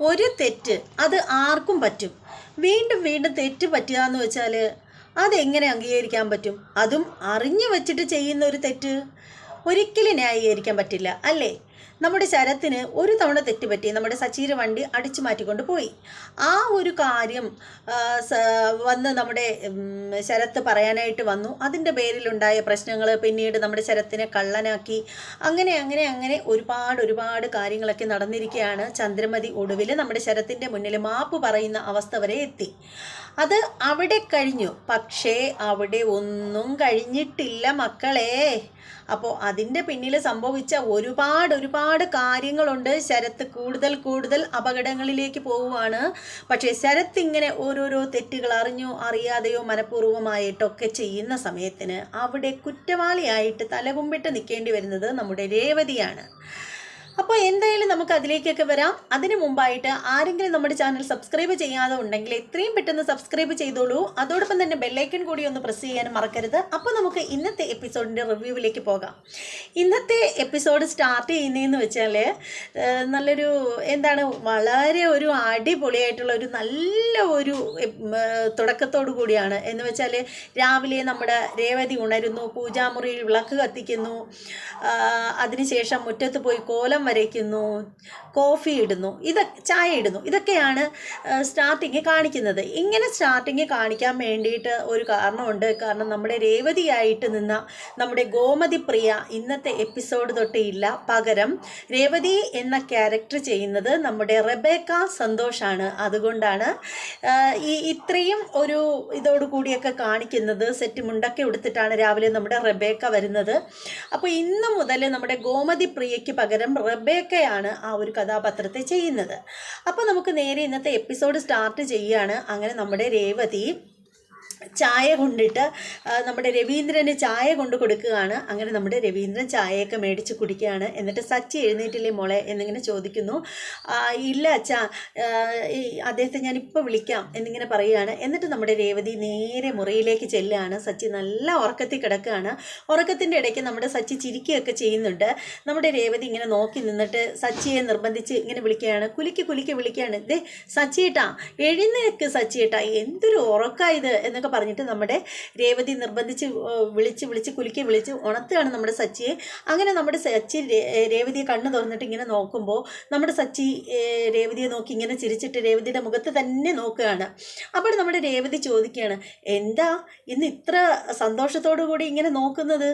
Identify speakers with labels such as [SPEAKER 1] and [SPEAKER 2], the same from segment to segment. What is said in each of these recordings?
[SPEAKER 1] ഒരു തെറ്റ് അത് ആർക്കും പറ്റും. വീണ്ടും വീണ്ടും തെറ്റ് പറ്റുക എന്ന് വെച്ചാൽ അതെങ്ങനെ അംഗീകരിക്കാൻ പറ്റും? അതും അറിഞ്ഞു വെച്ചിട്ട് ചെയ്യുന്ന ഒരു തെറ്റ്. ഒരിക്കലും ന്യായീകരിക്കാൻ പറ്റില്ല അല്ലേ? നമ്മുടെ ശരത്തിന് ഒരു തവണ തെറ്റുപറ്റി നമ്മുടെ സച്ചീര വണ്ടി അടിച്ചു മാറ്റിക്കൊണ്ട് പോയി. ആ ഒരു കാര്യം വന്ന് നമ്മുടെ ശരത്ത് പറയാനായിട്ട് വന്നു. അതിന്റെ പേരിലുണ്ടായ പ്രശ്നങ്ങൾ പിന്നീട് നമ്മുടെ ശരത്തിനെ കള്ളനാക്കി. അങ്ങനെ അങ്ങനെ അങ്ങനെ ഒരുപാട് ഒരുപാട് കാര്യങ്ങളൊക്കെ നടന്നിരിക്കുകയാണ് ചന്ദ്രമതി ഒടുവിൽ നമ്മുടെ ശരത്തിന്റെ മുന്നിൽ മാപ്പ് പറയുന്ന അവസ്ഥ വരെ എത്തി. അത് അവിടെ കഴിഞ്ഞു. പക്ഷേ അവിടെ ഒന്നും കഴിഞ്ഞിട്ടില്ല മക്കളെ. അപ്പോൾ അതിന്റെ പിന്നിൽ സംഭവിച്ച ഒരുപാട് ഒരുപാട് കാര്യങ്ങളുണ്ട്. ശരത്ത് കൂടുതൽ കൂടുതൽ അപകടങ്ങളിലേക്ക് പോവുകയാണ്. പക്ഷേ ശരത്ത് ഇങ്ങനെ ഓരോരോ തെറ്റുകൾ അറിഞ്ഞോ അറിയാതെയോ മനഃപൂർവമായിട്ടൊക്കെ ചെയ്യുന്ന സമയത്തിന് അവിടെ കുറ്റവാളിയായിട്ട് തലകുമ്പിട്ട് നിൽക്കേണ്ടി വരുന്നത് നമ്മുടെ രേവതിയാണ്. അപ്പോൾ എന്തായാലും നമുക്ക് അതിലേക്കൊക്കെ വരാം. അതിന് മുമ്പായിട്ട് ആരെങ്കിലും നമ്മുടെ ചാനൽ സബ്സ്ക്രൈബ് ചെയ്യാതെ ഉണ്ടെങ്കിൽ എത്രയും പെട്ടെന്ന് സബ്സ്ക്രൈബ് ചെയ്തോളൂ. അതോടൊപ്പം തന്നെ ബെല്ലൈക്കൺ കൂടി ഒന്ന് പ്രസ് ചെയ്യാനും മറക്കരുത്. അപ്പോൾ നമുക്ക് ഇന്നത്തെ എപ്പിസോഡിന്റെ റിവ്യൂവിലേക്ക് പോകാം. ഇന്നത്തെ എപ്പിസോഡ് സ്റ്റാർട്ട് ചെയ്യുന്നതെന്ന് വെച്ചാൽ നല്ലൊരു എന്താണ് വളരെ ഒരു അടിപൊളിയായിട്ടുള്ള ഒരു നല്ല ഒരു തുടക്കത്തോടു കൂടിയാണ്. എന്ന് വെച്ചാൽ രാവിലെ നമ്മുടെ രേവതി ഉണരുന്നു പൂജാമുറിയിൽ വിളക്ക് കത്തിക്കുന്നു. അതിനുശേഷം മുറ്റത്ത് പോയി കോലം വരയ്ക്കുന്നു കോഫി ഇടുന്നു ഇത് ചായ ഇടുന്നു. ഇതൊക്കെയാണ് സ്റ്റാർട്ടിങ് കാണിക്കുന്നത്. ഇങ്ങനെ സ്റ്റാർട്ടിങ് കാണിക്കാൻ വേണ്ടിയിട്ട് ഒരു കാരണമുണ്ട്. കാരണം നമ്മുടെ രേവതിയായിട്ട് നിന്ന നമ്മുടെ ഗോമതി പ്രിയ ഇന്നത്തെ എപ്പിസോഡ് തൊട്ട് ഇല്ല. പകരം രേവതി എന്ന ക്യാരക്ടർ ചെയ്യുന്നത് നമ്മുടെ റെബേക്ക സന്തോഷാണ്. അതുകൊണ്ടാണ് ഈ ഇത്രയും ഒരു ഇതോടു കൂടിയൊക്കെ കാണിക്കുന്നത്. സെറ്റ് മുണ്ടൊക്കെ എടുത്തിട്ടാണ് രാവിലെ നമ്മുടെ റെബേക്ക വരുന്നത്. അപ്പോൾ ഇന്ന് മുതൽ നമ്മുടെ ഗോമതി പ്രിയയ്ക്ക് പകരം റെബേക്കയാണ് ആ ഒരു കഥാപാത്രത്തെ ചെയ്യുന്നത്. അപ്പോൾ നമുക്ക് നേരെ ഇന്നത്തെ എപ്പിസോഡ് സ്റ്റാർട്ട് ചെയ്യുകയാണ് അങ്ങനെ നമ്മുടെ രേവതി ചായ കൊണ്ടിട്ട് നമ്മുടെ രവീന്ദ്രന് ചായ കൊണ്ട് കൊടുക്കുകയാണ്. അങ്ങനെ നമ്മുടെ രവീന്ദ്രൻ ചായയൊക്കെ മേടിച്ച് കുടിക്കുകയാണ്. എന്നിട്ട് സച്ചി എഴുന്നേറ്റില്ലേ മോളെ എന്നിങ്ങനെ ചോദിക്കുന്നു. ഇല്ല അച്ഛാ അദ്ദേഹത്തെ ഞാൻ ഇപ്പോൾ വിളിക്കാം എന്നിങ്ങനെ പറയുകയാണ്. എന്നിട്ട് നമ്മുടെ രേവതി നേരെ മുറിയിലേക്ക് ചെല്ലുകയാണ്. സച്ചി നല്ല ഉറക്കത്തിൽ കിടക്കുകയാണ്. ഉറക്കത്തിന്റെ ഇടയ്ക്ക് നമ്മുടെ സച്ചി ചിരിക്കുകയൊക്കെ ചെയ്യുന്നുണ്ട്. നമ്മുടെ രേവതി ഇങ്ങനെ നോക്കി നിന്നിട്ട് സച്ചിയെ നിർബന്ധിച്ച് ഇങ്ങനെ വിളിക്കുകയാണ്. കുലിക്ക് കുലിക്ക് വിളിക്കുകയാണ്. ദേ സച്ചിയേട്ടാ എഴുന്നേക്ക് സച്ചിയേട്ടാ. എന്തൊരു ഉറക്കായത് എന്നൊക്കെ പറഞ്ഞിട്ട് നമ്മുടെ രേവതി നിർബന്ധിച്ച് വിളിച്ച് വിളിച്ച് കുലുക്കി വിളിച്ച് ഉണത്തുകയാണ് നമ്മുടെ സച്ചിയെ. അങ്ങനെ നമ്മുടെ സച്ചി രേവതിയെ കണ്ണ് തുറന്നിട്ട് ഇങ്ങനെ നോക്കുമ്പോൾ നമ്മുടെ സച്ചി രേവതിയെ നോക്കി ഇങ്ങനെ ചിരിച്ചിട്ട് രേവതിയുടെ മുഖത്ത് തന്നെ നോക്കുകയാണ്. അപ്പോൾ നമ്മുടെ രേവതി ചോദിക്കുകയാണ് എന്താ ഇന്ന് ഇത്ര സന്തോഷത്തോടു കൂടി ഇങ്ങനെ നോക്കുന്നത്?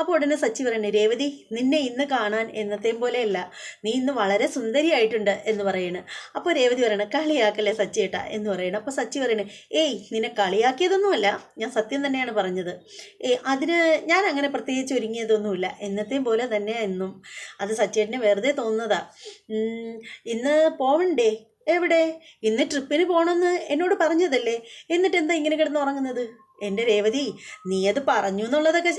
[SPEAKER 1] അപ്പോൾ ഉടനെ സച്ചി പറയണേ രേവതി നിന്നെ ഇന്ന് കാണാൻ എന്നത്തെയും പോലെയല്ല. നീ ഇന്ന് വളരെ സുന്ദരിയായിട്ടുണ്ട് എന്ന് പറയണ്. അപ്പോൾ രേവതി പറയണ കളിയാക്കല്ലേ സച്ചിയേട്ടാ എന്ന് പറയണം. അപ്പോൾ സച്ചി പറയണേ ഏയ് നിന്നെ കളിയാക്കിയതൊന്നുമല്ല ഞാൻ സത്യം തന്നെയാണ് പറഞ്ഞത്. അതിന് ഞാൻ അങ്ങനെ പ്രത്യേകിച്ച് ഒരുങ്ങിയതൊന്നുമില്ല. എന്നത്തെയും പോലെ തന്നെ എന്നും അത് സച്ചേട്ടന് വെറുതെ തോന്നുന്നതാ. ഇന്ന് പോവണ്ടേ? എവിടെ? ഇന്ന് ട്രിപ്പിന് പോകണമെന്ന് എന്നോട് പറഞ്ഞതല്ലേ? എന്നിട്ട് എന്താ ഇങ്ങനെ കിടന്ന് ഉറങ്ങുന്നത്? എന്റെ രേവതി നീ അത് പറഞ്ഞു എന്നുള്ളതൊക്കെ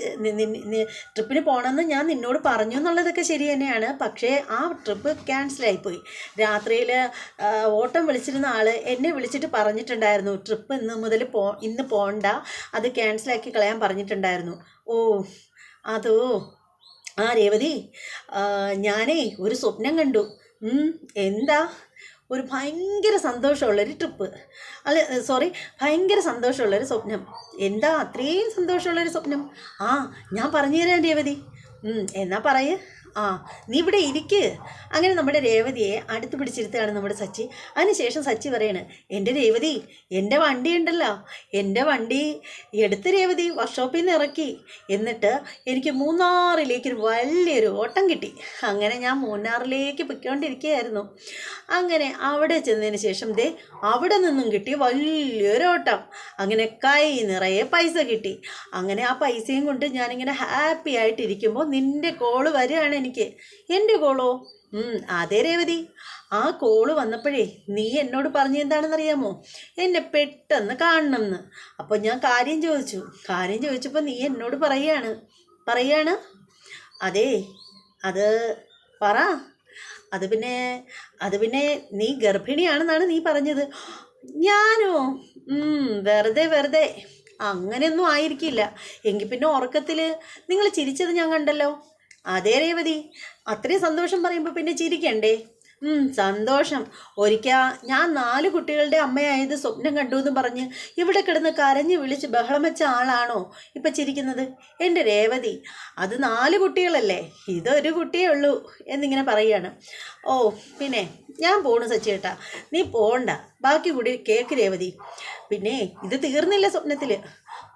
[SPEAKER 1] ട്രിപ്പിന് പോകണമെന്ന് ഞാൻ നിന്നോട് പറഞ്ഞു എന്നുള്ളതൊക്കെ ശരി തന്നെയാണ്. പക്ഷേ ആ ട്രിപ്പ് ക്യാൻസലായിപ്പോയി രാത്രിയിൽ ഓട്ടം വിളിച്ചിരുന്ന ആൾ എന്നെ വിളിച്ചിട്ട് പറഞ്ഞിട്ടുണ്ടായിരുന്നു. ട്രിപ്പ് ഇന്ന് മുതൽ പോ ഇന്ന് പോണ്ട. അത് ക്യാൻസലാക്കി കളയാൻ പറഞ്ഞിട്ടുണ്ടായിരുന്നു. ഓ അതോ? ആ രേവതി ഞാനേ ഒരു സ്വപ്നം കണ്ടു. എന്താ? ഒരു ഭയങ്കര സന്തോഷമുള്ളൊരു ട്രിപ്പ് അല്ല സോറി ഭയങ്കര സന്തോഷമുള്ളൊരു സ്വപ്നം. എന്താ അത്രയും സന്തോഷമുള്ളൊരു സ്വപ്നം? ആ ഞാൻ പറഞ്ഞു തരാം രേവതി. എന്നാൽ എന്നാ പറയ്. ആ നീ ഇവിടെ ഇരിക്ക്. അങ്ങനെ നമ്മുടെ രേവതിയെ അടുത്ത് പിടിച്ചിരുത്തുകയാണ് നമ്മുടെ സച്ചി. അതിനുശേഷം സച്ചി പറയാണ് എന്റെ രേവതി എന്റെ വണ്ടി ഉണ്ടല്ലോ. എന്റെ വണ്ടി എടുത്ത് രേവതി വർക്ക്ഷോപ്പിൽ നിന്ന് ഇറക്കി. എന്നിട്ട് എനിക്ക് മൂന്നാറിലേക്കൊരു വലിയൊരു ഓട്ടം കിട്ടി. അങ്ങനെ ഞാൻ മൂന്നാറിലേക്ക് പൊയ്ക്കൊണ്ടിരിക്കുകയായിരുന്നു. അങ്ങനെ അവിടെ ചെന്നതിന് ശേഷം ദേ അവിടെ നിന്നും കിട്ടി വലിയൊരു ഓട്ടം. അങ്ങനെ കൈ നിറയെ പൈസ കിട്ടി. അങ്ങനെ ആ പൈസയും കൊണ്ട് ഞാനിങ്ങനെ ഹാപ്പി ആയിട്ടിരിക്കുമ്പോൾ നിന്റെ കോൾ വരികയാണ് എനിക്ക്. എന്റെ കോളോ? അതെ രേവതി. ആ കോൾ വന്നപ്പോഴേ നീ എന്നോട് പറഞ്ഞ എന്താണെന്നറിയാമോ? എന്നെ പെട്ടെന്ന് കാണണം എന്ന് അപ്പോൾ ഞാൻ കാര്യം ചോദിച്ചു. കാര്യം ചോദിച്ചപ്പോൾ നീ എന്നോട് പറയാണ്. പറയാണ്? അതെ അത് പറ. അത് പിന്നെ അത് പിന്നെ നീ ഗർഭിണിയാണെന്നാണ് നീ പറഞ്ഞത്. ഞാനോ? വെറുതെ വെറുതെ. അങ്ങനെയൊന്നും ആയിരിക്കില്ല. എങ്കിൽ പിന്നെ ഉറക്കത്തിൽ നിങ്ങൾ ചിരിച്ചത് ഞാൻ കണ്ടല്ലോ. അതേ രേവതി. അത്രയും സന്തോഷം പറയുമ്പോൾ പിന്നെ ചിരിക്കണ്ടേ? സന്തോഷം. ഒരിക്കൽ ഞാൻ നാല് കുട്ടികളുടെ അമ്മയായത് സ്വപ്നം കണ്ടു എന്ന് പറഞ്ഞ് ഇവിടെ കിടന്ന് കരഞ്ഞ് വിളിച്ച് ബഹളം വെച്ച ആളാണോ ഇപ്പം ചിരിക്കുന്നത്? എന്റെ രേവതി അത് നാല് കുട്ടികളല്ലേ? ഇതൊരു കുട്ടിയേ ഉള്ളൂ എന്നിങ്ങനെ പറയുകയാണ്. ഓ പിന്നെ ഞാൻ പോണു സച്ചിയേട്ടാ. നീ പോണ്ട. ബാക്കി കൂടി കേക്ക് രേവതി. പിന്നെ ഇത് തീർന്നില്ല സ്വപ്നത്തിൽ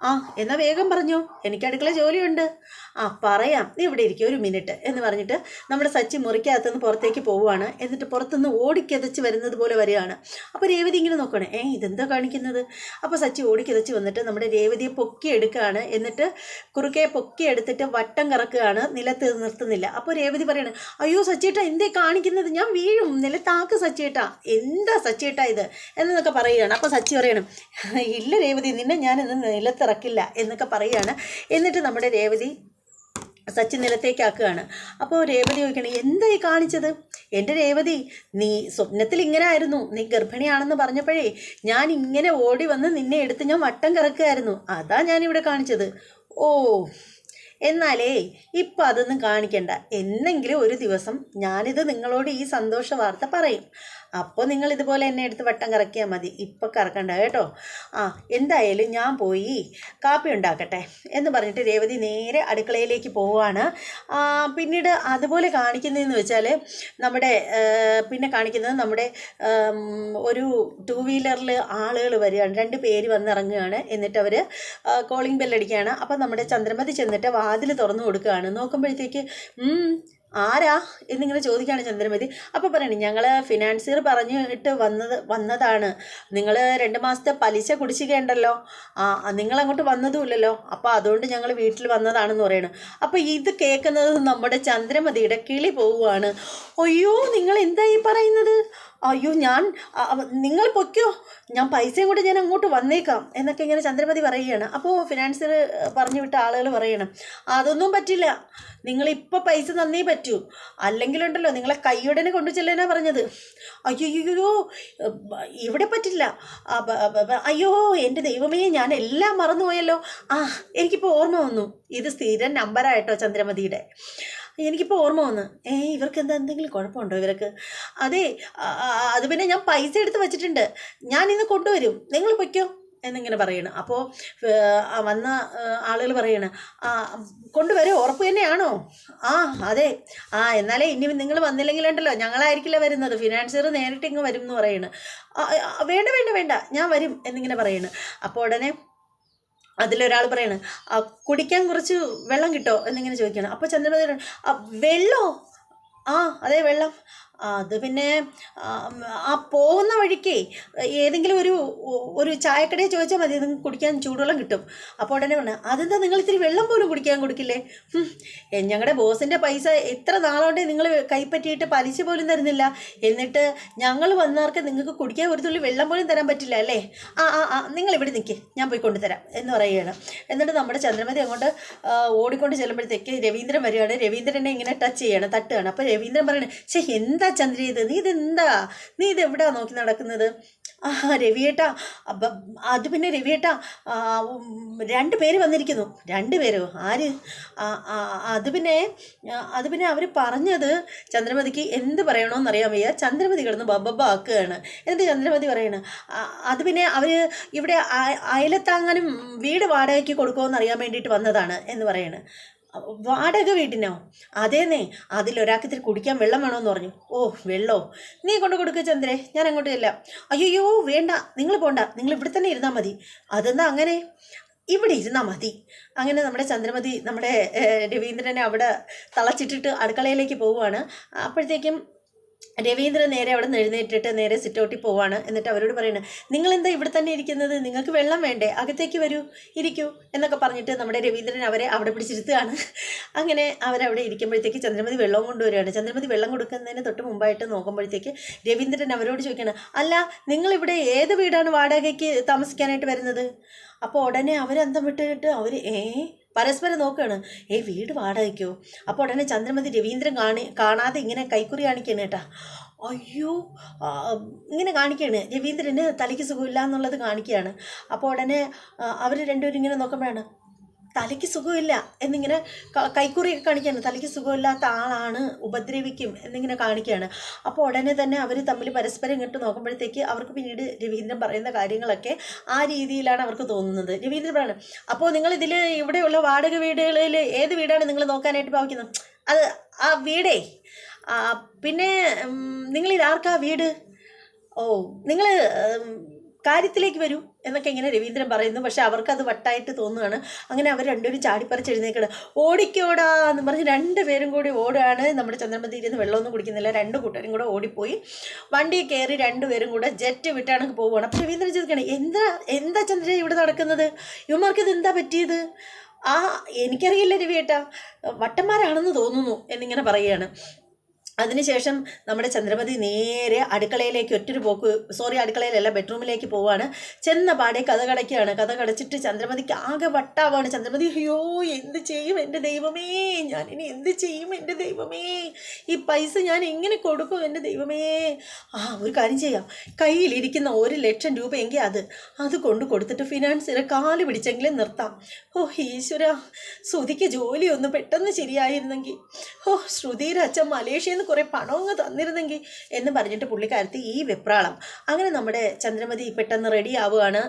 [SPEAKER 1] ആ എന്നാ വേഗം പറഞ്ഞോ. എനിക്ക് അടുക്കള ജോലിയുണ്ട്. ആ പറയാം. നീ ഇവിടെ ഇരിക്കും ഒരു മിനിറ്റ് എന്ന് പറഞ്ഞിട്ട് നമ്മുടെ സച്ചി മുറിക്കകത്തുനിന്ന് പുറത്തേക്ക് പോവുകയാണ്. എന്നിട്ട് പുറത്തുനിന്ന് ഓടിക്കെതച്ച് വരുന്നത് പോലെ വരികയാണ്. അപ്പോൾ രേവതി ഇങ്ങനെ നോക്കണേ ഏ ഇതെന്താ കാണിക്കുന്നത്? അപ്പോൾ സച്ചി ഓടിക്കെതച്ച് വന്നിട്ട് നമ്മുടെ രേവതിയെ പൊക്കി എടുക്കുകയാണ്. എന്നിട്ട് കുറുക്കെ പൊക്കി എടുത്തിട്ട് വട്ടം കറക്കുകയാണ്. നിലത്ത് നിർത്തുന്നില്ല. അപ്പോൾ രേവതി പറയണേ അയ്യോ സച്ചേട്ടാ എന്തേ കാണിക്കുന്നത്? ഞാൻ വീഴും. നിലത്താക്ക് സച്ചേട്ടാ. എന്താ സച്ചേട്ടാ ഇത്? എന്നൊക്കെ പറയുകയാണ്. അപ്പോൾ സച്ചി പറയണം ഇല്ല രേവതി നിന്നെ ഞാൻ നിലത്തിറക്കില്ല എന്നൊക്കെ പറയുകയാണ്. എന്നിട്ട് നമ്മുടെ രേവതി സച്ചി നിലത്തേക്കാക്കുകയാണ്. അപ്പോൾ രേവതി ചോദിക്കണം എന്തായി കാണിച്ചത്? എന്റെ രേവതി നീ സ്വപ്നത്തിൽ ഇങ്ങനെ ആയിരുന്നു നീ ഗർഭിണിയാണെന്ന് പറഞ്ഞപ്പോഴേ ഞാൻ ഇങ്ങനെ ഓടി വന്ന് നിന്നെ എടുത്ത് ഞാൻ വട്ടം കറക്കുകയായിരുന്നു. അതാ ഞാനിവിടെ കാണിച്ചത്. ഓ എന്നാലേ ഇപ്പം അതൊന്നും കാണിക്കണ്ട. എന്നെങ്കിലും ഒരു ദിവസം ഞാനിത് നിങ്ങളോട് ഈ സന്തോഷ വാർത്ത പറയും. അപ്പോൾ നിങ്ങൾ ഇതുപോലെ എന്നെ എടുത്ത് വട്ടം കറക്കിയാൽ മതി. ഇപ്പം കറക്കണ്ട കേട്ടോ. ആ എന്തായാലും ഞാൻ പോയി കാപ്പി ഉണ്ടാക്കട്ടെ എന്ന് പറഞ്ഞിട്ട് രേവതി നേരെ അടുക്കളയിലേക്ക് പോവുകയാണ്. പിന്നീട് അതുപോലെ കാണിക്കുന്നതെന്ന് വെച്ചാൽ നമ്മുടെ പിന്നെ കാണിക്കുന്നത് നമ്മുടെ ഒരു ടൂ വീലറിൽ ആളുകൾ വരികയാണ്. രണ്ട് പേര് വന്നിറങ്ങുകയാണ്. എന്നിട്ട് അവർ കോളിംഗ് ബെല്ലടിക്കുകയാണ് അപ്പം നമ്മുടെ ചന്ദ്രമതി ചെന്നിട്ട് വാതിൽ തുറന്നു കൊടുക്കുകയാണ്. നോക്കുമ്പോഴത്തേക്ക് "ഉം, ആരാ എന്നിങ്ങനെ ചോദിക്കുകയാണ് ചന്ദ്രമതി. അപ്പോൾ പറയണേ ഞങ്ങൾ ഫിനാൻസിയർ പറഞ്ഞിട്ട് വന്നത് വന്നതാണ്. നിങ്ങൾ രണ്ട് മാസത്തെ പലിശ കുടിശ്ശികയുണ്ടല്ലോ. ആ നിങ്ങൾ അങ്ങോട്ട് വന്നതുമില്ലല്ലോ. അപ്പോൾ അതുകൊണ്ട് ഞങ്ങൾ വീട്ടിൽ വന്നതാണെന്ന് പറയണം. അപ്പോൾ ഇത് കേൾക്കുന്നത് നമ്മുടെ ചന്ദ്രമതിയുടെ കിളി പോവുകയാണ്. അയ്യോ നിങ്ങൾ എന്താ ഈ പറയുന്നത്? അയ്യോ ഞാൻ നിങ്ങൾ പൊയ്ക്കോ. ഞാൻ പൈസയും കൂടെ ഞാൻ അങ്ങോട്ട് വന്നേക്കാം എന്നൊക്കെ ഇങ്ങനെ ചന്ദ്രമതി പറയുകയാണ്. അപ്പോൾ ഫിനാൻസർ പറഞ്ഞു വിട്ട ആളുകൾ പറയണം അതൊന്നും പറ്റില്ല. നിങ്ങളിപ്പോൾ പൈസ തന്നേ പറ്റൂ. അല്ലെങ്കിലുണ്ടല്ലോ നിങ്ങളെ കൈയുടനെ കൊണ്ടു ചെല്ലാനാ പറഞ്ഞത്. അയ്യോ ഇവിടെ പറ്റില്ല. അയ്യോ എന്റെ ദൈവമേ ഞാൻ എല്ലാം മറന്നുപോയല്ലോ. ആ എനിക്കിപ്പോൾ ഓർമ്മ വന്നു. ഇത് സ്ഥിരം നമ്പറായിട്ടോ ചന്ദ്രമതിയുടെ. എനിക്കിപ്പോൾ ഓർമ്മ വന്നു ഏ ഇവർക്ക് എന്താ എന്തെങ്കിലും കുഴപ്പമുണ്ടോ ഇവർക്ക്? അതെ അത് പിന്നെ ഞാൻ പൈസ എടുത്ത് വെച്ചിട്ടുണ്ട്. ഞാൻ ഇന്ന് കൊണ്ടുവരും. നിങ്ങൾ പൊയ്ക്കോ. എന്നിങ്ങനെ പറയണം. അപ്പോൾ വന്ന ആളുകൾ പറയണം ആ കൊണ്ടുവരും ഉറപ്പ് തന്നെയാണോ? ആ അതെ. ആ എന്നാലേ ഇനി നിങ്ങൾ വന്നില്ലെങ്കിലുണ്ടല്ലോ ഞങ്ങളായിരിക്കില്ല വരുന്നത്. ഫിനാൻഷ്യർ നേരിട്ട് ഇങ്ങ് വരും എന്ന് പറയണ്. വേണ്ട വേണ്ട വേണ്ട ഞാൻ വരും എന്നിങ്ങനെ പറയണ്. അപ്പോൾ ഉടനെ അതിലൊരാൾ പറയാണ് കുടിക്കാൻ കുറച്ച് വെള്ളം കിട്ടോ? എന്നിങ്ങനെ ചോദിക്കണം അപ്പോൾ ചന്ദ്രമതി പറയണ്, "ആ, വെള്ളോ? ആ അതെ വെള്ളം. അത് പിന്നെ ആ, പോകുന്ന വഴിക്ക് ഏതെങ്കിലും ഒരു ഒരു ചായക്കടയിൽ ചോദിച്ചാൽ മതി നിങ്ങൾക്ക് കുടിക്കാൻ ചൂടുവെള്ളം കിട്ടും. അപ്പോൾ ഉടനെ പറഞ്ഞു അതെന്താ നിങ്ങൾ ഇത്തിരി വെള്ളം പോലും കുടിക്കാൻ കൊടുക്കില്ലേ? ഞങ്ങളുടെ ബോസിന്റെ പൈസ എത്ര നാളോണ്ടേ നിങ്ങൾ കൈപ്പറ്റിയിട്ട് പലിശ പോലും തരുന്നില്ല. എന്നിട്ട് ഞങ്ങൾ വന്നവർക്ക് നിങ്ങൾക്ക് കുടിക്കാൻ ഒരു തുള്ളി വെള്ളം പോലും തരാൻ പറ്റില്ല അല്ലേ? ആ ആ ആ നിങ്ങൾ ഇവിടെ നിൽക്കേ ഞാൻ പോയി കൊണ്ടുതരാം എന്ന് പറയുകയാണ്. എന്നിട്ട് നമ്മുടെ ചന്ദ്രമതി അങ്ങോട്ട് ഓടിക്കൊണ്ട് ചെല്ലുമ്പോഴത്തേക്ക് രവീന്ദ്രൻ വരികയാണ്. രവീന്ദ്രനെ ഇങ്ങനെ ടച്ച് ചെയ്യണം തട്ടുകയാണ്. അപ്പോൾ രവീന്ദ്രൻ പറയണേ ശേ എന്താ ചന്ദ്ര ഇത് നീ ഇതെന്താ? നീ ഇതെവിടാ നോക്കി നടക്കുന്നത്? ആ രവിയേട്ടാ അപ്പം അത് പിന്നെ രവിയേട്ടാ രണ്ട് പേര് വന്നിരിക്കുന്നു. രണ്ട് പേരോ? ആര്? അത് പിന്നെ അത് പിന്നെ അവർ പറഞ്ഞത് ചന്ദ്രമതിക്ക് എന്ത് പറയണമെന്ന് അറിയാൻ വയ്യ ചന്ദ്രമതി കിടന്ന് ബബ്ബ ആക്കുകയാണ്. എന്നിട്ട് ചന്ദ്രമതി പറയണ്? "ആ, അത് പിന്നെ അവർ ഇവിടെ അയ- അയലത്താങ്ങാനും വീട് വാടകയ്ക്ക് കൊടുക്കുമോ അറിയാൻ വേണ്ടിയിട്ട് വന്നതാണ് എന്ന് പറയണ്. വാടക വീട്ടിനോ? അതേന്നേ. അതിലൊരാൾക്ക് ഇത്തിരി കുടിക്കാൻ വെള്ളം വേണമെന്ന് പറഞ്ഞു. ഓ വെള്ളോ? നീ കൊണ്ട് കൊടുക്കുക ചന്ദ്രേ. ഞാൻ അങ്ങോട്ട് ചെല്ലാം. അയ്യോ വേണ്ട. നിങ്ങൾ പോണ്ട. നിങ്ങൾ ഇവിടെ തന്നെ ഇരുന്നാൽ മതി. അതെന്താ അങ്ങനെ? ഇവിടെ ഇരുന്നാൽ മതി. അങ്ങനെ നമ്മുടെ ചന്ദ്രമതി നമ്മുടെ രവീന്ദ്രനെ അവിടെ തളച്ചിട്ടിട്ട് അടുക്കളയിലേക്ക് പോവുകയാണ്. അപ്പോഴത്തേക്കും രവീന്ദ്രൻ നേരെ അവിടെ നിന്ന് എഴുന്നേറ്റിട്ട് നേരെ സിറ്റൗട്ടിൽ പോവാണ്. എന്നിട്ട് അവരോട് പറയുന്നത് നിങ്ങൾ എന്താ ഇവിടെ തന്നെ ഇരിക്കുന്നത്? നിങ്ങൾക്ക് വെള്ളം വേണ്ടേ? അകത്തേക്ക് വരൂ ഇരിക്കൂ എന്നൊക്കെ പറഞ്ഞിട്ട് നമ്മുടെ രവീന്ദ്രൻ അവരെ അവിടെ പിടിച്ചിരുത്തുകയാണ്. അങ്ങനെ അവരവിടെ ഇരിക്കുമ്പോഴത്തേക്ക് ചന്ദ്രമതി വെള്ളവും കൊണ്ടുവരികയാണ്. ചന്ദ്രമതി വെള്ളം കൊടുക്കുന്നതിന് തൊട്ട് മുമ്പായിട്ട് നോക്കുമ്പോഴത്തേക്ക് രവീന്ദ്രൻ അവരോട് ചോദിക്കണം അല്ല നിങ്ങളിവിടെ ഏത് വീടാണ് വാടകയ്ക്ക് താമസിക്കാനായിട്ട് വരുന്നത്? അപ്പോൾ ഉടനെ അവരന്തം വിട്ടിട്ട് അവർ ഏ പരസ്പരം നോക്കുകയാണ് ഏ വീട് വാടകയ്ക്കോ? അപ്പോൾ ഉടനെ ചന്ദ്രമതി രവീന്ദ്രൻ കാണി കാണാതെ ഇങ്ങനെ കൈക്കുറി കാണിക്കണേ കേട്ടാ. അയ്യോ ഇങ്ങനെ കാണിക്കുകയാണ് രവീന്ദ്രന് തലയ്ക്ക് സുഖമില്ല എന്നുള്ളത് കാണിക്കുകയാണ് അപ്പോൾ ഉടനെ അവർ രണ്ടുപേരും ഇങ്ങനെ നോക്കുമ്പോഴാണ് തലയ്ക്ക് സുഖമില്ല എന്നിങ്ങനെ കൈക്കുറിയൊക്കെ കാണിക്കുകയാണ് തലയ്ക്ക് സുഖമില്ലാത്ത ആളാണ് ഉപദ്രവിക്കും എന്നിങ്ങനെ കാണിക്കുകയാണ് അപ്പോൾ ഉടനെ തന്നെ അവർ തമ്മിൽ പരസ്പരം ഇങ്ങോട്ട് നോക്കുമ്പോഴത്തേക്ക് അവർക്ക് പിന്നീട് രവീന്ദ്രൻ പറയുന്ന കാര്യങ്ങളൊക്കെ ആ രീതിയിലാണ് അവർക്ക് തോന്നുന്നത്. രവീന്ദ്രൻ പറയുന്നത് അപ്പോൾ നിങ്ങൾ ഇതിൽ ഇവിടെയുള്ള വാടക വീടുകളിൽ ഏത് വീടാണ് നിങ്ങൾ നോക്കാനായിട്ട് ഭാവിക്കുന്നത്? അത് ആ വീടേ. പിന്നെ നിങ്ങളിതാർക്കാ വീട്? ഓ നിങ്ങൾ കാര്യത്തിലേക്ക് വരൂ. എന്നൊക്കെ ഇങ്ങനെ രവീന്ദ്രൻ പറയുന്നു. പക്ഷെ അവർക്കത് വട്ടായിട്ട് തോന്നുകയാണ്. അങ്ങനെ അവർ രണ്ടുപേരും ചാടിപ്പറിച്ച് ഓടിക്കോടാ എന്ന് പറഞ്ഞ് രണ്ടുപേരും കൂടി ഓടുകയാണ്. നമ്മുടെ ചന്ദ്രമതിയിൽ നിന്ന് വെള്ളമൊന്നും കുടിക്കുന്നില്ല. രണ്ട് കൂട്ടരും കൂടെ ഓടിപ്പോയി. വണ്ടി കയറി രണ്ടുപേരും കൂടെ ജെറ്റ് വിട്ടാണ് പോവുകയാണ്. അപ്പോൾ രവീന്ദ്രൻ ചോദിക്കണം എന്താ എന്താ ചന്ദ്ര ഇവിടെ നടക്കുന്നത്? ഇവന്മാർക്ക് ഇത് എന്താ പറ്റിയത്? ആ എനിക്കറിയില്ല രവിയേട്ടാ. വട്ടന്മാരാണെന്ന് തോന്നുന്നു എന്നിങ്ങനെ പറയുകയാണ്. അതിനുശേഷം നമ്മുടെ ചന്ദ്രപതി നേരെ അടുക്കളയിലേക്ക് ഒറ്റൊരു പോക്ക് സോറി അടുക്കളയിലല്ല ബെഡ്റൂമിലേക്ക് പോവാണ്. ചെന്ന പാടെ കഥ കടയ്ക്കുകയാണ് കഥ കടച്ചിട്ട് ചന്ദ്രപതിക്ക് ആകെ വട്ടാവാണ്. ചന്ദ്രപതി അയ്യോ എന്ത് ചെയ്യും എന്റെ ദൈവമേ? ഞാൻ ഇനി എന്ത് ചെയ്യും എന്റെ ദൈവമേ? ഈ പൈസ ഞാൻ എങ്ങനെ കൊടുക്കും എന്റെ ദൈവമേ? ആ ഒരു കാര്യം ചെയ്യാം. കയ്യിലിരിക്കുന്ന ഒരു ലക്ഷം രൂപ എങ്കിൽ അത് അത് കൊണ്ട് കൊടുത്തിട്ട് ഫിനാൻസിനെ കാൽ പിടിച്ചെങ്കിലും നിർത്താം. ഓ ഈശ്വര ശ്രുതിക്ക് ജോലിയൊന്നും പെട്ടെന്ന് ശരിയായിരുന്നെങ്കിൽ ഓ ശ്രുതിയുടെ അച്ഛൻ മലേഷ്യയിൽ നിന്ന് കുറേ പണം അങ്ങ് തന്നിരുന്നെങ്കിൽ എന്ന് പറഞ്ഞിട്ട് പുള്ളിക്കാരത്തി ഈ വെപ്രാളം. അങ്ങനെ നമ്മുടെ ചന്ദ്രമതി പെട്ടെന്ന് റെഡി ആവുകയാണ്.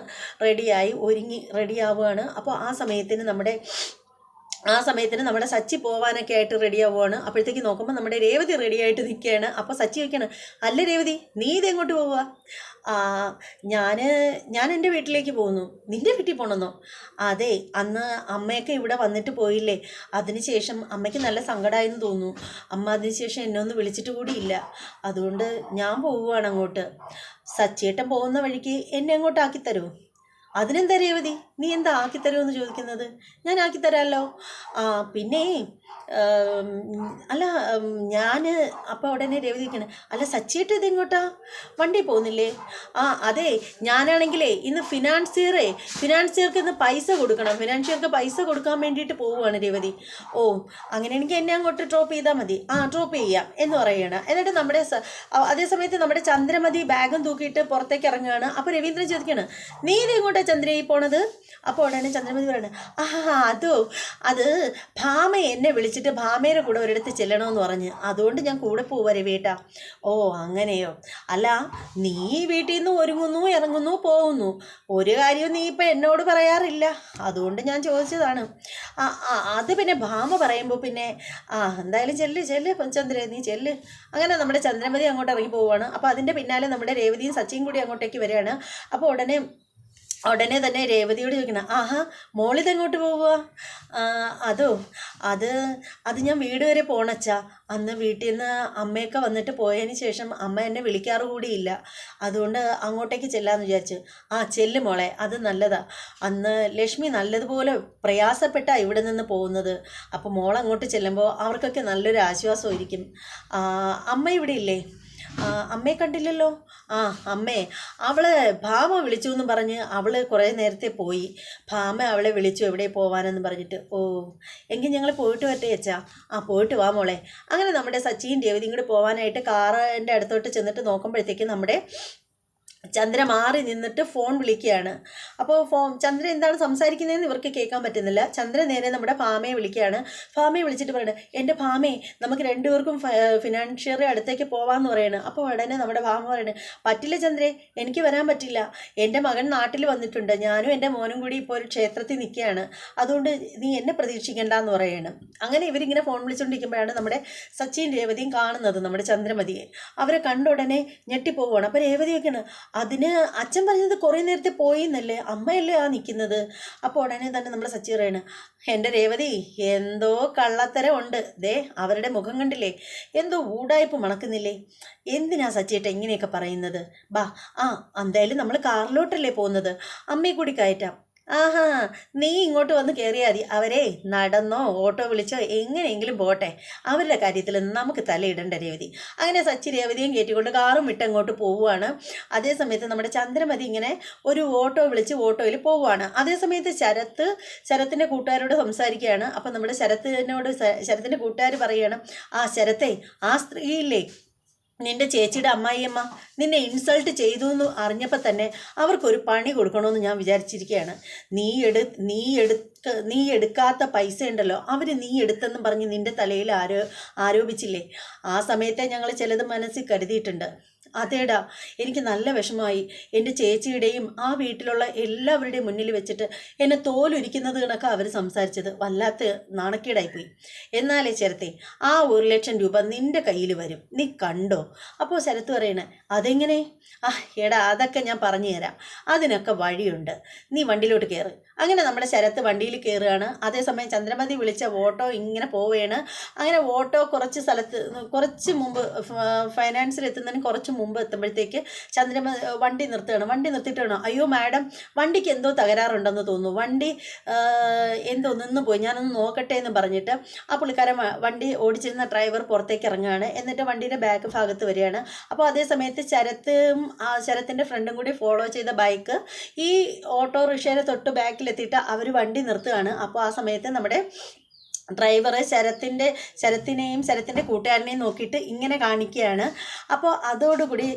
[SPEAKER 1] റെഡിയായി ഒരുങ്ങി റെഡി ആവുകയാണ്. അപ്പോൾ ആ സമയത്തിന് നമ്മുടെ ആ സമയത്തിന് നമ്മുടെ സച്ചി പോവാനൊക്കെ ആയിട്ട് റെഡി ആവുകയാണ് അപ്പോഴത്തേക്ക് നോക്കുമ്പോൾ നമ്മുടെ രേവതി റെഡി ആയിട്ട് നിൽക്കുകയാണ്. അപ്പോൾ സച്ചി ചോദിക്കുകയാണ് അല്ല രേവതി നീ ഇത് എങ്ങോട്ട് പോവുക ഞാൻ ഞാൻ എന്റെ വീട്ടിലേക്ക് പോകുന്നു. നിന്റെ വീട്ടിൽ പോകണമെന്നോ അതെ അന്ന് അമ്മയൊക്കെ ഇവിടെ വന്നിട്ട് പോയില്ലേ. അതിനുശേഷം അമ്മയ്ക്ക് നല്ല സങ്കടമായെന്ന് തോന്നുന്നു. അമ്മ അതിനുശേഷം എന്നെ ഒന്ന് വിളിച്ചിട്ട് കൂടിയില്ല അതുകൊണ്ട് ഞാൻ പോവുകയാണ് അങ്ങോട്ട്. സച്ചിയേട്ടൻ പോകുന്ന വഴിക്ക് എന്നെ അങ്ങോട്ടാക്കി ആക്കിത്തരുമോ അതിനെന്താ രേവതി? നീ എന്താ ആക്കിത്തരുമെന്ന് ചോദിക്കുന്നത്? ഞാൻ ആക്കിത്തരാമല്ലോ ആ പിന്നെ അല്ല ഞാൻ അപ്പോൾ ഉടനെ രവി നിൽക്കണം അല്ല സച്ചിയേട്ട് ഇത് ഇങ്ങോട്ടാ വണ്ടി പോകുന്നില്ലേ? ആ അതെ ഞാനാണെങ്കിലേ ഇന്ന് ഫിനാൻസിയറേ ഫിനാൻസിയർക്ക് ഇന്ന് പൈസ കൊടുക്കണം. ഫിനാൻഷ്യർക്ക് പൈസ കൊടുക്കാൻ വേണ്ടിയിട്ട് പോവുകയാണ് രവതി. ഓ അങ്ങനെ എനിക്ക് എന്നെ അങ്ങോട്ട് ഡ്രോപ്പ് ചെയ്താൽ മതി. ആ ഡ്രോപ്പ് ചെയ്യാം എന്ന് പറയുകയാണ് എന്നിട്ട് നമ്മുടെ അതേസമയത്ത് അതേ സമയത്ത് നമ്മുടെ ചന്ദ്രമതി ബാഗും തൂക്കിയിട്ട് പുറത്തേക്ക് ഇറങ്ങുകയാണ്. അപ്പോൾ രവീന്ദ്രൻ ചോദിക്കുകയാണ് നീ ഇത് എങ്ങോട്ടാ ചന്ദ്രയായി പോണത്? അപ്പോൾ ഉടനെ ചന്ദ്രമതി പറയുന്നത് ആഹാ അതോ അത് ഭാമ എന്നെ വിളിച്ചിട്ട് ഭാമയുടെ കൂടെ ഒരിടത്ത് ചെല്ലണമെന്ന് പറഞ്ഞ്. അതുകൊണ്ട് ഞാൻ കൂടെ പോവരെ വീട്ടാ ഓ അങ്ങനെയോ? അല്ല നീ വീട്ടിൽ നിന്ന് ഒരുങ്ങുന്നു ഇറങ്ങുന്നു പോകുന്നു. ഒരു കാര്യവും നീ ഇപ്പം എന്നോട് പറയാറില്ല. അതുകൊണ്ട് ഞാൻ ചോദിച്ചതാണ്. അത് പിന്നെ ഭാമ പറയുമ്പോൾ പിന്നെ ആ എന്തായാലും ചെല്ല് ചെല്ല് ചന്ദ്ര നീ ചെല്ല്. അങ്ങനെ നമ്മുടെ ചന്ദ്രമതി അങ്ങോട്ട് ഇറങ്ങി പോവുകയാണ് അപ്പോൾ അതിന്റെ പിന്നാലെ നമ്മുടെ രേവതിയും സച്ചിയും കൂടി അങ്ങോട്ടേക്ക് വരികയാണ്. അപ്പോൾ ഉടനെ ഉടനെ തന്നെ രേവതിയോട് ചോദിക്കണം ആഹാ മോളിത് എങ്ങോട്ട് പോവുക? "ആ, അതോ അത് അത് ഞാൻ വീട് വരെ പോണച്ചാ. അന്ന് വീട്ടിൽ നിന്ന് അമ്മയൊക്കെ വന്നിട്ട് പോയതിന് ശേഷം അമ്മ എന്നെ വിളിക്കാറ് കൂടിയില്ല. അതുകൊണ്ട് അങ്ങോട്ടേക്ക് ചെല്ലാന്ന് വിചാരിച്ചു. ആ ചെല്ല് മോളെ അത് നല്ലതാ. അന്ന് ലക്ഷ്മി നല്ലതുപോലെ പ്രയാസപ്പെട്ടാ ഇവിടെ നിന്ന് പോകുന്നത്. അപ്പോൾ മോൾ അങ്ങോട്ട് ചെല്ലുമ്പോൾ അവർക്കൊക്കെ നല്ലൊരു ആശ്വാസമായിരിക്കും. അമ്മ ഇവിടെ ഇല്ലേ? അമ്മയെ കണ്ടില്ലല്ലോ? ആ അമ്മേ അവൾ ഭാമ വിളിച്ചു എന്ന് പറഞ്ഞ് അവൾ കുറേ നേരത്തെ പോയി. ഭാമ അവളെ വിളിച്ചു എവിടെ പോവാനെന്ന് പറഞ്ഞിട്ട്. ഓ എങ്കിൽ ഞങ്ങൾ പോയിട്ട് വരട്ടെ അച്ഛാ. ആ പോയിട്ട് വാ മോളെ. അങ്ങനെ നമ്മുടെ സച്ചിയും ദേവതി ഇങ്ങോട്ട് പോകാനായിട്ട് കാറിന്റെ അടുത്തോട്ട് ചെന്നിട്ട് നോക്കുമ്പോഴത്തേക്ക് നമ്മുടെ ചന്ദ്ര മാറി നിന്നിട്ട് ഫോൺ വിളിക്കുകയാണ്. അപ്പോൾ ഫോൺ ചന്ദ്ര എന്താണ് സംസാരിക്കുന്നതെന്ന് ഇവർക്ക് കേൾക്കാൻ പറ്റുന്നില്ല. ചന്ദ്ര നേരെ നമ്മുടെ ഫാമയെ വിളിക്കുകയാണ്. ഫാമയെ വിളിച്ചിട്ട് പറയണത് എന്റെ ഫാമേ നമുക്ക് രണ്ടുപേർക്കും ഫിനാൻഷ്യറി അടുത്തേക്ക് പോവാമെന്ന് പറയുന്നത് അപ്പോൾ ഉടനെ നമ്മുടെ ഫാമ പറയണത് പറ്റില്ല ചന്ദ്രേ എനിക്ക് വരാൻ പറ്റില്ല. എന്റെ മകൻ നാട്ടിൽ വന്നിട്ടുണ്ട്. ഞാനും എന്റെ മോനും കൂടി ഇപ്പോൾ ഒരു ക്ഷേത്രത്തിൽ നിൽക്കുകയാണ്. അതുകൊണ്ട് നീ എന്നെ പ്രതീക്ഷിക്കേണ്ട എന്ന് പറയണം. അങ്ങനെ ഇവരിങ്ങനെ ഫോൺ വിളിച്ചുകൊണ്ടിരിക്കുമ്പോഴാണ് നമ്മുടെ സച്ചിൻ രേവതിയും കാണുന്നത് നമ്മുടെ ചന്ദ്രമതിയെ. അവരെ കണ്ട ഉടനെ ഞെട്ടിപ്പോവുകയാണ് അപ്പോൾ രേവതിയൊക്കെയാണ് അതിന് അച്ഛൻ പറഞ്ഞത് കുറേ നേരത്തെ പോയി എന്നല്ലേ അമ്മയല്ലേ ആ നിൽക്കുന്നത്? അപ്പോൾ ഉടനെ തന്നെ നമ്മൾ സച്ചി പറയാണ് എന്റെ രേവതി എന്തോ കള്ളത്തരം ഉണ്ട്. ദേ അവരുടെ മുഖം കണ്ടില്ലേ? എന്തോ ഊടായ്പ മണക്കുന്നില്ലേ? എന്തിനാ സച്ചിയേട്ട ഇങ്ങനെയൊക്കെ പറയുന്നത്? ബാ ആ എന്തായാലും നമ്മൾ കാറിലോട്ടല്ലേ പോകുന്നത്. അമ്മയെ കൂടി കയറ്റാം. ആഹാ നീ ഇങ്ങോട്ട് വന്ന് കയറിയാൽ മതി അവരെ നടന്നോ ഓട്ടോ വിളിച്ചോ എങ്ങനെയെങ്കിലും പോട്ടെ. അവരുടെ കാര്യത്തിൽ നമുക്ക് തലയിടേണ്ട രേവതി. അങ്ങനെ സച്ചി രേവതിയും കയറ്റിക്കൊണ്ട് കാറും വിട്ട് അങ്ങോട്ട് പോവുകയാണ് അതേസമയത്ത് നമ്മുടെ ചന്ദ്രമതി ഇങ്ങനെ ഒരു ഓട്ടോ വിളിച്ച് ഓട്ടോയിൽ പോവുകയാണ് അതേസമയത്ത് ശരത്ത് ശരത്തിന്റെ കൂട്ടുകാരോട് സംസാരിക്കുകയാണ്. അപ്പം നമ്മുടെ ശരത്തിനോട് ശരത്തിന്റെ കൂട്ടുകാർ പറയുകയാണ് ആ ശരത്തെ ആ സ്ത്രീയില്ലേ നിന്റെ ചേച്ചിയുടെ അമ്മായിയമ്മ നിന്നെ ഇൻസൾട്ട് ചെയ്തു എന്ന് അറിഞ്ഞപ്പോൾ തന്നെ അവർക്കൊരു പണി കൊടുക്കണമെന്ന് ഞാൻ വിചാരിച്ചിരിക്കുകയാണ്. നീ എടു നീ എടുക്ക നീ എടുക്കാത്ത പൈസ ഉണ്ടല്ലോ അവർ നീ എടുത്തെന്ന് പറഞ്ഞ് നിന്റെ തലയിൽ ആരോ ആരോപിച്ചില്ലേ? ആ സമയത്തെ ഞങ്ങൾ ചിലത് മനസ്സിൽ കരുതിയിട്ടുണ്ട്. അതേടാ എനിക്ക് നല്ല വിഷമമായി. എന്റെ ചേച്ചിയുടെയും ആ വീട്ടിലുള്ള എല്ലാവരുടെയും മുന്നിൽ വെച്ചിട്ട് എന്നെ തോലൊരിക്കുന്നത് കണക്ക് അവർ സംസാരിച്ചത്. വല്ലാത്ത നാണക്കേടായിപ്പോയി. എന്നാലേ ശരത്തെ ആ ഒരു ലക്ഷം രൂപ നിന്റെ കയ്യിൽ വരും. നീ കണ്ടോ? അപ്പോൾ ശരത്ത് പറയണേ അതെങ്ങനെ? ആ എടാ അതൊക്കെ ഞാൻ പറഞ്ഞു തരാം അതിനൊക്കെ വഴിയുണ്ട്. നീ വണ്ടിയിലോട്ട് കയറ് അങ്ങനെ നമ്മുടെ ശരത്ത് വണ്ടിയിൽ കയറുകയാണ് അതേസമയം ചന്ദ്രമതി വിളിച്ച ഓട്ടോ ഇങ്ങനെ പോവുകയാണ്. അങ്ങനെ ഓട്ടോ കുറച്ച് സ്ഥലത്ത് കുറച്ച് മുമ്പ് ഫൈനാൻസിൽ എത്തുന്നതിന് കുറച്ച് മുമ്പ് എത്തുമ്പോഴത്തേക്ക് ചന്ദ്രമതി വണ്ടി നിർത്തുകയാണ്. വണ്ടി നിർത്തിയിട്ടാണ് അയ്യോ മാഡം വണ്ടിക്ക് എന്തോ തകരാറുണ്ടെന്ന് തോന്നുന്നു. വണ്ടി എന്തോ നിന്ന് പോയി ഞാനൊന്ന് നോക്കട്ടെ എന്ന് പറഞ്ഞിട്ട് ആ പുള്ളിക്കാരൻ വണ്ടി ഓടിച്ചിരുന്ന ഡ്രൈവർ പുറത്തേക്ക് ഇറങ്ങുകയാണ്. എന്നിട്ട് വണ്ടിയുടെ ബാക്ക് ഭാഗത്ത് വരികയാണ്. അപ്പോൾ അതേ സമയത്ത് ശരത്തും ശരത്തിന്റെ ഫ്രണ്ടും കൂടി ഫോളോ ചെയ്ത ബൈക്ക് ഈ ഓട്ടോറിക്ഷയുടെ തൊട്ട് ബാക്കിലെത്തിയിട്ട് അവർ വണ്ടി നിർത്തുകയാണ്. അപ്പോൾ ആ സമയത്ത് നമ്മുടെ ഡ്രൈവർ ശരത്തിന്റെ ശരത്തിനെയും ശരത്തിന്റെ കൂട്ടുകാരനെയും നോക്കിയിട്ട് ഇങ്ങനെ കാണിക്കുകയാണ്. അപ്പോൾ അതോടുകൂടി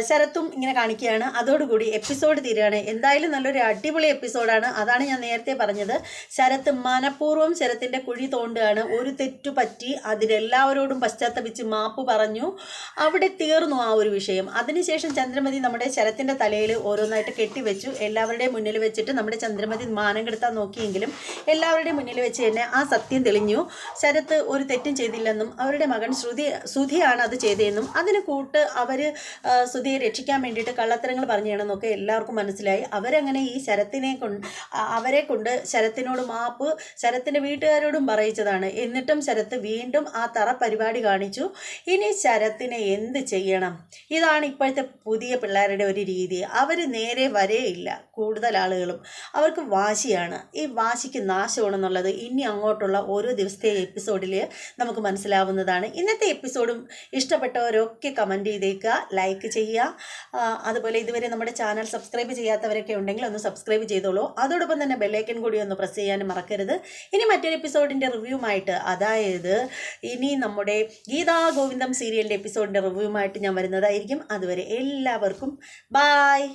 [SPEAKER 1] ശരത്തും ഇങ്ങനെ കാണിക്കുകയാണ്. അതോടുകൂടി എപ്പിസോഡ് തീരുകയാണ്. എന്തായാലും നല്ലൊരു അടിപൊളി എപ്പിസോഡാണ്. അതാണ് ഞാൻ നേരത്തെ പറഞ്ഞത്. ശരത്ത് മനഃപൂർവം ശരത്തിന്റെ കുഴി തോണ്ടുകയാണ്. ഒരു തെറ്റു പറ്റി അതിലെല്ലാവരോടും പശ്ചാത്തപിച്ച് മാപ്പ് പറഞ്ഞു. അവിടെ തീർന്നു ആ ഒരു വിഷയം. അതിനുശേഷം ചന്ദ്രമതി നമ്മുടെ ശരത്തിന്റെ തലയിൽ ഓരോന്നായിട്ട് കെട്ടിവെച്ചു. എല്ലാവരുടെയും മുന്നിൽ വെച്ചിട്ട് നമ്മുടെ ചന്ദ്രമതി മാനം കെടുത്താൻ നോക്കിയെങ്കിലും എല്ലാവരുടെയും മുന്നിൽ വെച്ച് തന്നെ ആ സത്യം തെളിഞ്ഞു. ശരത്ത് ഒരു തെറ്റും ചെയ്തില്ലെന്നും അവരുടെ മകൻ ശ്രുതി ശ്രുതിയാണ് അത് ചെയ്തതെന്നും അതിന് കൂട്ട് അവർ ശ്രുതിയെ രക്ഷിക്കാൻ വേണ്ടിയിട്ട് കള്ളത്തരങ്ങൾ പറഞ്ഞാണെന്നൊക്കെ എല്ലാവർക്കും മനസ്സിലായി. അവരങ്ങനെ ഈ ശരത്തിനെ കൊണ്ട് അവരെ കൊണ്ട് ശരത്തിനോട് മാപ്പ് ശരത്തിന്റെ വീട്ടുകാരോടും പറയിച്ചതാണ്. എന്നിട്ടും ശരത്ത് വീണ്ടും ആ തറ പരിപാടി കാണിച്ചു. ഇനി ശരത്തിനെ എന്ത് ചെയ്യണം? ഇതാണ് ഇപ്പോഴത്തെ പുതിയ പിള്ളേരുടെ ഒരു രീതി. അവർ നേരെ വരെയില്ല കൂടുതൽ ആളുകളും. അവർക്ക് വാശിയാണ്. ഈ വാശിക്ക് നാശമാണെന്നുള്ളത് ഇനി അങ്ങോട്ടുള്ള ഓരോ ദിവസത്തെ എപ്പിസോഡിൽ നമുക്ക് മനസ്സിലാവുന്നതാണ്. ഇന്നത്തെ എപ്പിസോഡും ഇഷ്ടപ്പെട്ടവരൊക്കെ കമന്റ് ചെയ്തേക്കുക ലൈക്ക് ചെയ്യുക. അതുപോലെ ഇതുവരെ നമ്മുടെ ചാനൽ സബ്സ്ക്രൈബ് ചെയ്യാത്തവരൊക്കെ ഉണ്ടെങ്കിൽ ഒന്ന് സബ്സ്ക്രൈബ് ചെയ്തോളൂ. അതോടൊപ്പം തന്നെ ബെല്ലൈക്കൻ കൂടി ഒന്ന് പ്രസ് ചെയ്യാനും മറക്കരുത്. ഇനി മറ്റൊരു എപ്പിസോഡിന്റെ റിവ്യൂമായിട്ട് അതായത് ഇനി നമ്മുടെ ഗീതാ ഗോവിന്ദം സീരിയലിന്റെ എപ്പിസോഡിന്റെ റിവ്യൂമായിട്ട് ഞാൻ വരുന്നതായിരിക്കും. അതുവരെ എല്ലാവർക്കും ബായ്